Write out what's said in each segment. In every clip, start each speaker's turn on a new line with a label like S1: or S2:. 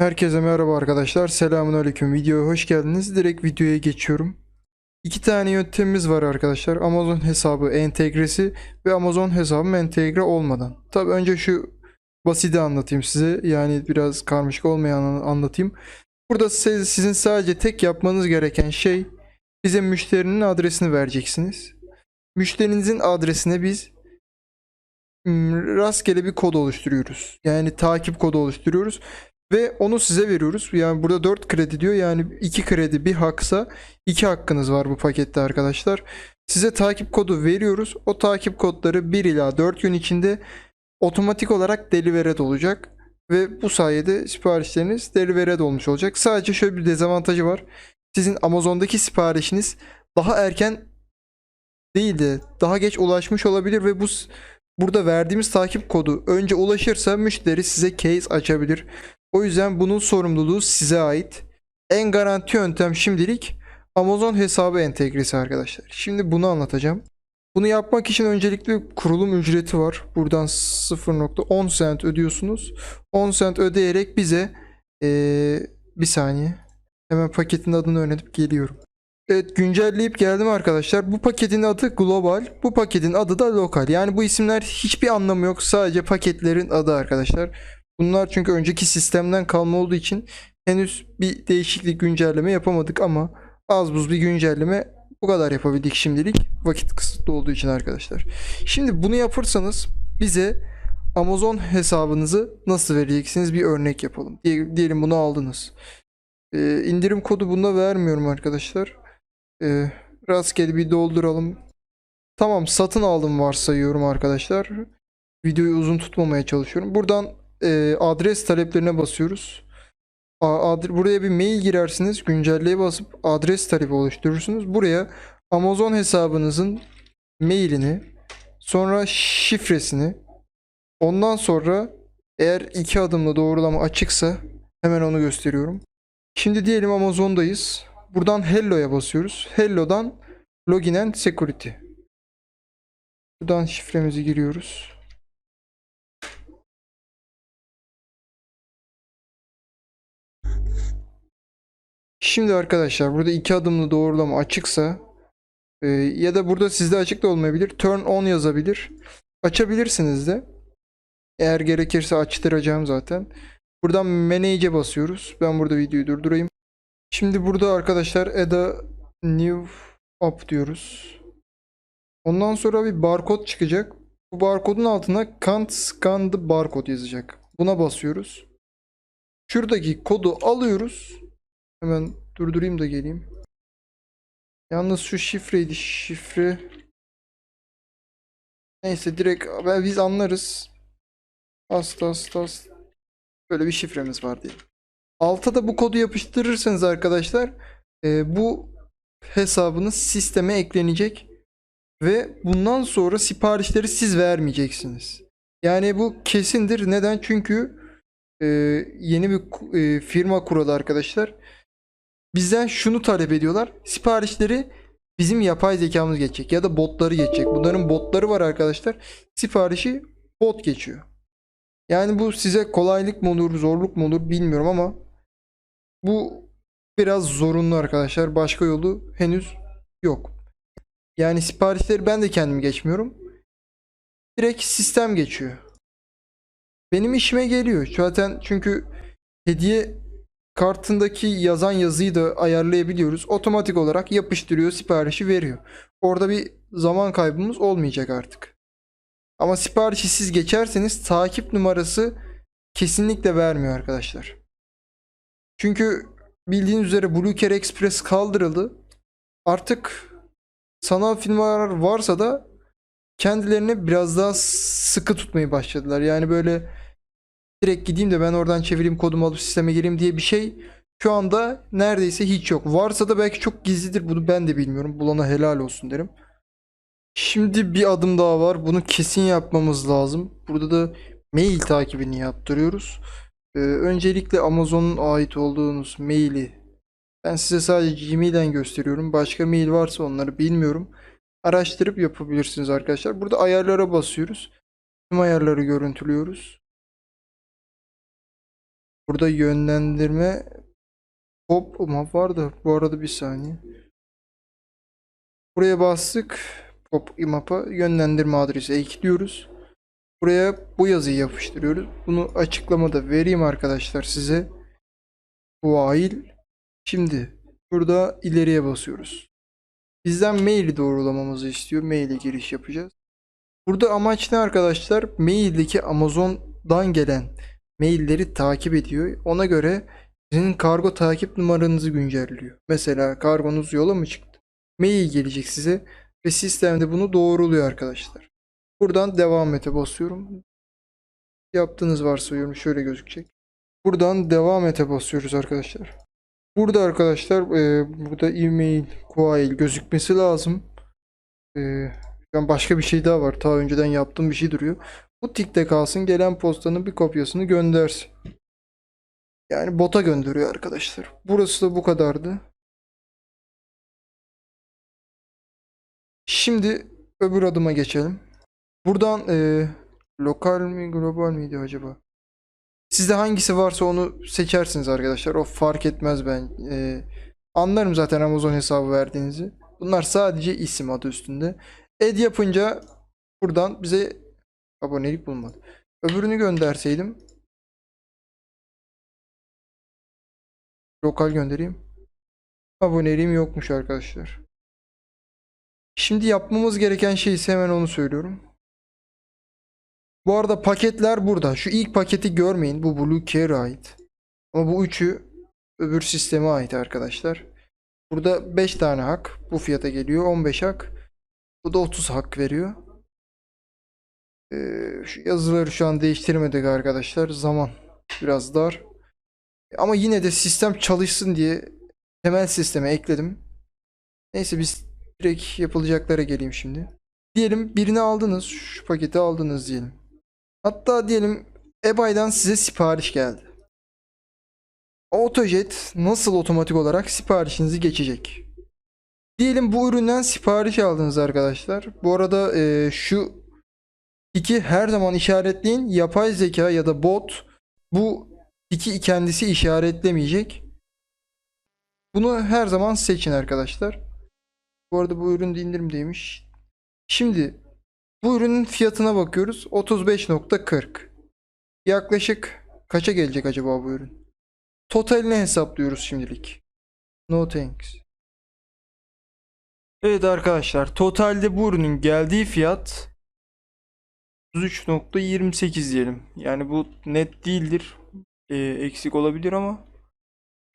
S1: Herkese merhaba arkadaşlar. Selamünaleyküm. Videoya hoş geldiniz. Direkt videoya geçiyorum. İki tane yöntemimiz var arkadaşlar. Amazon hesabı entegresi ve Amazon hesabım entegre olmadan. Tabi önce şu basiti anlatayım size. Yani biraz karmaşık olmayanı anlatayım. Burada siz- sizin sadece tek yapmanız gereken şey bize müşterinin adresini vereceksiniz. Müşterinizin adresine biz hmm, rastgele bir kod oluşturuyoruz. Yani takip kodu oluşturuyoruz. Ve onu size veriyoruz. Yani burada 4 kredi diyor. Yani 2 kredi bir haksa 2 hakkınız var bu pakette arkadaşlar. Size takip kodu veriyoruz. O takip kodları 1 ila 4 gün içinde otomatik olarak delivered olacak. Ve bu sayede siparişleriniz delivered olmuş olacak. Sadece şöyle bir dezavantajı var. Sizin Amazon'daki siparişiniz daha erken değil de daha geç ulaşmış olabilir ve bu burada verdiğimiz takip kodu önce ulaşırsa müşteri size case açabilir. O yüzden bunun sorumluluğu size ait. En garanti yöntem şimdilik Amazon hesabı entegresi arkadaşlar. Şimdi bunu anlatacağım. Bunu yapmak için öncelikle kurulum ücreti var. Buradan 0.10 cent ödüyorsunuz. 10 cent ödeyerek bize eee, bir saniye. Hemen paketin adını öğrenip geliyorum. Evet güncelleyip geldim arkadaşlar. Bu paketin adı global. Bu paketin adı da lokal. Yani bu isimler hiçbir anlamı yok. Sadece paketlerin adı arkadaşlar. Bunlar çünkü önceki sistemden kalma olduğu için henüz bir değişiklik güncelleme yapamadık ama az buz bir güncelleme bu kadar yapabildik şimdilik. Vakit kısıtlı olduğu için arkadaşlar. Şimdi bunu yaparsanız bize Amazon hesabınızı nasıl vereceksiniz bir örnek yapalım. Diye- Diyelim bunu aldınız. Ee, indirim kodu bunda vermiyorum arkadaşlar. Ee, rastgele bir dolduralım. Tamam satın aldım varsayıyorum arkadaşlar. Videoyu uzun tutmamaya çalışıyorum. Buradan e, adres taleplerine basıyoruz. A- adre- buraya bir mail girersiniz. Güncelleye basıp adres talebi oluşturursunuz. Buraya Amazon hesabınızın mailini, sonra şifresini, ondan sonra eğer iki adımlı doğrulama açıksa hemen onu gösteriyorum. Şimdi diyelim Amazon'dayız. Buradan Hello'ya basıyoruz. Hello'dan Login and Security. Buradan şifremizi giriyoruz. Şimdi arkadaşlar burada iki adımlı doğrulama açıksa e, ya da burada sizde açık da olmayabilir. Turn on yazabilir. Açabilirsiniz de. Eğer gerekirse açtıracağım zaten. Buradan Manage'e basıyoruz. Ben burada videoyu durdurayım. Şimdi burada arkadaşlar add a new app diyoruz. Ondan sonra bir barkod çıkacak. Bu barkodun altına can't scan the barcode yazacak. Buna basıyoruz. Şuradaki kodu alıyoruz. Hemen durdurayım da geleyim. Yalnız şu şifreydi şifre. Neyse direkt ben- biz anlarız. Hasta hasta hasta. Böyle bir şifremiz var diyelim. Alta da bu kodu yapıştırırsanız arkadaşlar e, bu hesabınız sisteme eklenecek ve bundan sonra siparişleri siz vermeyeceksiniz. Yani bu kesindir. Neden? Çünkü e, yeni bir e, firma kuralı arkadaşlar. Bizden şunu talep ediyorlar. Siparişleri bizim yapay zekamız geçecek ya da botları geçecek. Bunların botları var arkadaşlar. Siparişi bot geçiyor. Yani bu size kolaylık mı olur, zorluk mu olur bilmiyorum ama bu biraz zorunlu arkadaşlar. Başka yolu henüz yok. Yani siparişleri ben de kendim geçmiyorum. Direkt sistem geçiyor. Benim işime geliyor. Zaten çünkü hediye kartındaki yazan yazıyı da ayarlayabiliyoruz. Otomatik olarak yapıştırıyor, siparişi veriyor. Orada bir zaman kaybımız olmayacak artık. Ama siparişi siz geçerseniz takip numarası kesinlikle vermiyor arkadaşlar. Çünkü bildiğiniz üzere Blue Care Express kaldırıldı. Artık sanal firmalar varsa da kendilerini biraz daha sıkı tutmayı başladılar. Yani böyle direkt gideyim de ben oradan çevireyim kodumu alıp sisteme gireyim diye bir şey şu anda neredeyse hiç yok. Varsa da belki çok gizlidir. Bunu ben de bilmiyorum. Bulana helal olsun derim. Şimdi bir adım daha var. Bunu kesin yapmamız lazım. Burada da mail takibini yaptırıyoruz. Ee, öncelikle Amazon'un ait olduğunuz maili ben size sadece Gmail'den gösteriyorum. Başka mail varsa onları bilmiyorum. Araştırıp yapabilirsiniz arkadaşlar. Burada ayarlara basıyoruz. Tüm ayarları görüntülüyoruz. Burada yönlendirme Hop map vardı. Bu arada bir saniye. Buraya bastık. Pop map'a yönlendirme adresi ekliyoruz. Buraya bu yazıyı yapıştırıyoruz. Bunu açıklamada vereyim arkadaşlar size. Fail. Şimdi burada ileriye basıyoruz. Bizden maili doğrulamamızı istiyor. Maile giriş yapacağız. Burada amaç ne arkadaşlar? Maildeki Amazon'dan gelen mailleri takip ediyor. Ona göre sizin kargo takip numaranızı güncelliyor. Mesela kargonuz yola mı çıktı? Mail gelecek size ve sistemde bunu doğruluyor arkadaşlar. Buradan devam ete basıyorum. Yaptığınız varsayıyorum şöyle gözükecek. Buradan devam ete basıyoruz arkadaşlar. Burada arkadaşlar e, burada e-mail coil gözükmesi lazım. E, başka bir şey daha var. Ta önceden yaptığım bir şey duruyor. Bu tikte kalsın. Gelen postanın bir kopyasını göndersin. Yani bota gönderiyor arkadaşlar. Burası da bu kadardı. Şimdi öbür adıma geçelim. Buradan e, lokal mi global miydi acaba? Sizde hangisi varsa onu seçersiniz arkadaşlar. O fark etmez ben. E, anlarım zaten Amazon hesabı verdiğinizi. Bunlar sadece isim adı üstünde. Ed yapınca buradan bize abonelik bulmadı. Öbürünü gönderseydim lokal göndereyim. Aboneliğim yokmuş arkadaşlar. Şimdi yapmamız gereken şey ise hemen onu söylüyorum. Bu arada paketler burada. Şu ilk paketi görmeyin. Bu Blue Care ait. Ama bu üçü öbür sisteme ait arkadaşlar. Burada 5 tane hak. Bu fiyata geliyor. 15 hak. Bu da 30 hak veriyor. Ee, şu yazıları şu an değiştirmedik arkadaşlar. Zaman biraz dar. Ama yine de sistem çalışsın diye temel sisteme ekledim. Neyse biz direkt yapılacaklara geleyim şimdi. Diyelim birini aldınız. Şu paketi aldınız diyelim. Hatta diyelim eBay'dan size sipariş geldi. Autojet nasıl otomatik olarak siparişinizi geçecek? Diyelim bu üründen sipariş aldınız arkadaşlar. Bu arada e, şu iki her zaman işaretleyin. Yapay zeka ya da bot bu iki kendisi işaretlemeyecek. Bunu her zaman seçin arkadaşlar. Bu arada bu ürün de indirimdeymiş. Şimdi bu ürünün fiyatına bakıyoruz. 35.40. Yaklaşık kaça gelecek acaba bu ürün? Totalini hesaplıyoruz şimdilik. No thanks. Evet arkadaşlar totalde bu ürünün geldiği fiyat 33.28 diyelim. Yani bu net değildir. Ee, eksik olabilir ama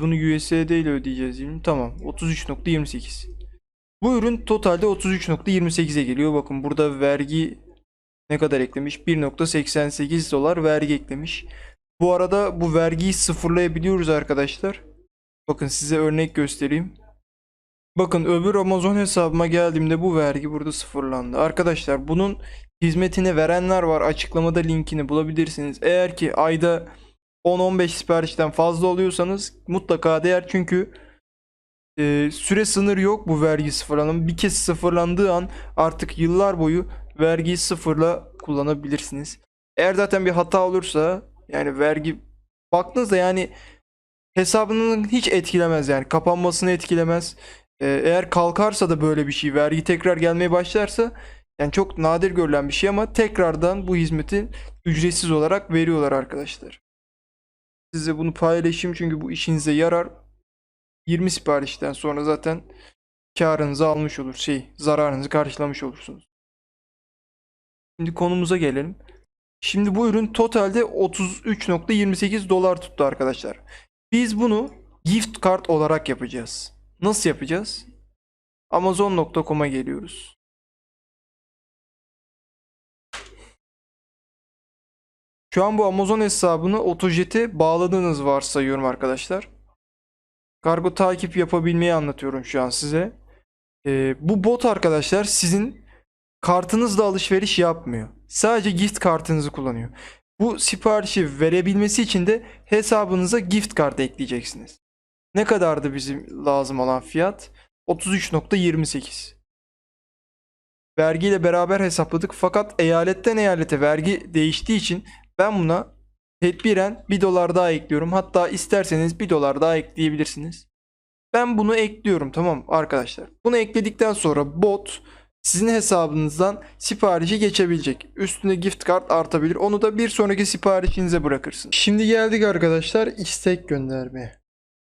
S1: bunu USD ile ödeyeceğiz diyelim. Tamam 33.28. Bu ürün totalde 33.28'e geliyor. Bakın burada vergi ne kadar eklemiş? 1.88 dolar vergi eklemiş. Bu arada bu vergiyi sıfırlayabiliyoruz arkadaşlar. Bakın size örnek göstereyim. Bakın öbür Amazon hesabıma geldiğimde bu vergi burada sıfırlandı. Arkadaşlar bunun hizmetini verenler var. Açıklamada linkini bulabilirsiniz. Eğer ki ayda 10-15 siparişten fazla oluyorsanız mutlaka değer çünkü e, süre sınırı yok bu vergi sıfırlanma. Bir kez sıfırlandığı an artık yıllar boyu vergiyi sıfırla kullanabilirsiniz. Eğer zaten bir hata olursa yani vergi baktığınızda yani hesabının hiç etkilemez yani kapanmasını etkilemez. Ee, eğer kalkarsa da böyle bir şey vergi tekrar gelmeye başlarsa yani çok nadir görülen bir şey ama tekrardan bu hizmeti ücretsiz olarak veriyorlar arkadaşlar. Size bunu paylaşayım çünkü bu işinize yarar. 20 siparişten sonra zaten karınızı almış olur şey zararınızı karşılamış olursunuz. Şimdi konumuza gelelim. Şimdi bu ürün totalde 33.28 dolar tuttu arkadaşlar. Biz bunu gift card olarak yapacağız. Nasıl yapacağız? Amazon.com'a geliyoruz. Şu an bu Amazon hesabını Otojet'e bağladığınız varsayıyorum arkadaşlar. Kargo takip yapabilmeyi anlatıyorum şu an size. Ee, bu bot arkadaşlar sizin kartınızla alışveriş yapmıyor. Sadece gift kartınızı kullanıyor. Bu siparişi verebilmesi için de hesabınıza gift kart ekleyeceksiniz. Ne kadardı bizim lazım olan fiyat? 33.28. Vergiyle beraber hesapladık fakat eyaletten eyalete vergi değiştiği için ben buna tedbiren 1 dolar daha ekliyorum. Hatta isterseniz 1 dolar daha ekleyebilirsiniz. Ben bunu ekliyorum tamam arkadaşlar. Bunu ekledikten sonra bot sizin hesabınızdan siparişi geçebilecek. Üstüne gift card artabilir. Onu da bir sonraki siparişinize bırakırsınız. Şimdi geldik arkadaşlar istek göndermeye.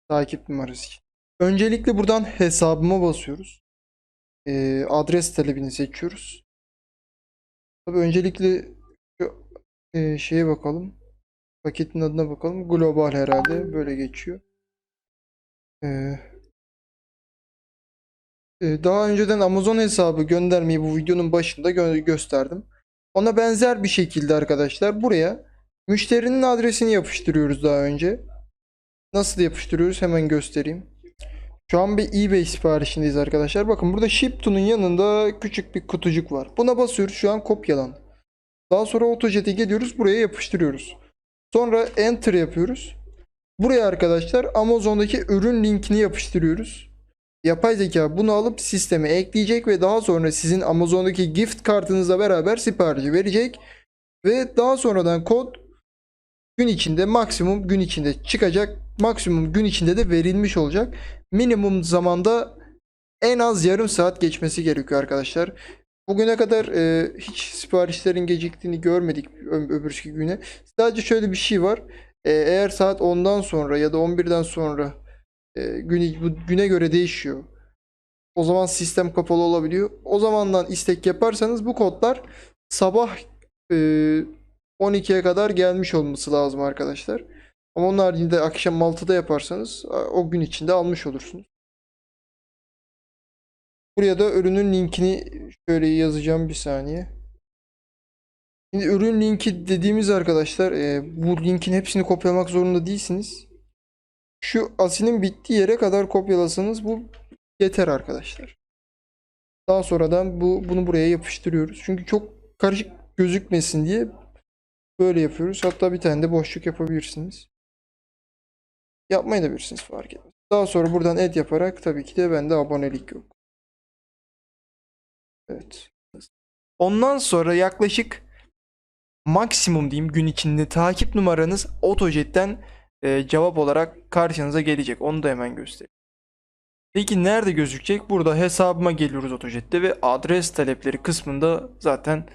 S1: Takip numarası. Öncelikle buradan hesabıma basıyoruz. Ee, adres talebini seçiyoruz. Tabii öncelikle şu e, şeye bakalım. Paketin adına bakalım. Global herhalde. Böyle geçiyor. Ee, e, daha önceden Amazon hesabı göndermeyi bu videonun başında gö- gösterdim. Ona benzer bir şekilde arkadaşlar buraya müşterinin adresini yapıştırıyoruz daha önce. Nasıl yapıştırıyoruz hemen göstereyim. Şu an bir eBay siparişindeyiz arkadaşlar. Bakın burada ship to'nun yanında küçük bir kutucuk var. Buna basıyoruz şu an kopyalan. Daha sonra AutoJet'e geliyoruz buraya yapıştırıyoruz. Sonra enter yapıyoruz. Buraya arkadaşlar Amazon'daki ürün linkini yapıştırıyoruz. Yapay zeka bunu alıp sisteme ekleyecek ve daha sonra sizin Amazon'daki gift kartınızla beraber siparişi verecek. Ve daha sonradan kod gün içinde maksimum gün içinde çıkacak. Maksimum gün içinde de verilmiş olacak. Minimum zamanda en az yarım saat geçmesi gerekiyor arkadaşlar. Bugüne kadar e, hiç siparişlerin geciktiğini görmedik öbürsü güne. Sadece şöyle bir şey var. E, eğer saat 10'dan sonra ya da 11'den sonra e, gün, bu güne göre değişiyor. O zaman sistem kapalı olabiliyor. O zamandan istek yaparsanız bu kodlar sabah e, 12'ye kadar gelmiş olması lazım arkadaşlar. Ama onun haricinde akşam 6'da yaparsanız o gün içinde almış olursunuz. Buraya da ürünün linkini şöyle yazacağım bir saniye. Şimdi ürün linki dediğimiz arkadaşlar e, bu linkin hepsini kopyalamak zorunda değilsiniz. Şu asinin bittiği yere kadar kopyalasanız bu yeter arkadaşlar. Daha sonradan bu bunu buraya yapıştırıyoruz. Çünkü çok karışık gözükmesin diye böyle yapıyoruz. Hatta bir tane de boşluk yapabilirsiniz. Yapmayı da bilirsiniz fark etmez. Daha sonra buradan add yaparak tabii ki de bende abonelik yok. Evet. Ondan sonra yaklaşık maksimum diyeyim gün içinde takip numaranız AutoJet'ten e, cevap olarak karşınıza gelecek. Onu da hemen göstereyim. Peki nerede gözükecek? Burada hesabıma geliyoruz AutoJet'te ve adres talepleri kısmında zaten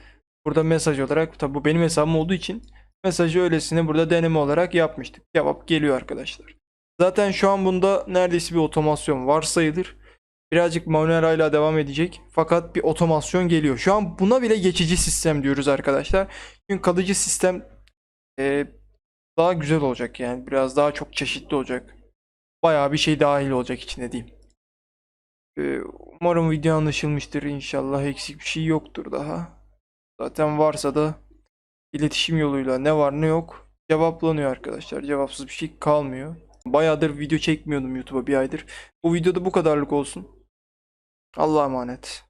S1: burada mesaj olarak tabi bu benim hesabım olduğu için mesajı öylesine burada deneme olarak yapmıştık. Cevap geliyor arkadaşlar. Zaten şu an bunda neredeyse bir otomasyon var sayılır. Birazcık manuel hala devam edecek. Fakat bir otomasyon geliyor. Şu an buna bile geçici sistem diyoruz arkadaşlar. Çünkü kalıcı sistem e, daha güzel olacak yani. Biraz daha çok çeşitli olacak. Bayağı bir şey dahil olacak içine diyeyim. E, umarım video anlaşılmıştır. İnşallah eksik bir şey yoktur daha. Zaten varsa da iletişim yoluyla ne var ne yok cevaplanıyor arkadaşlar. Cevapsız bir şey kalmıyor. Bayağıdır video çekmiyordum YouTube'a bir aydır. Bu videoda bu kadarlık olsun. Allah'a emanet.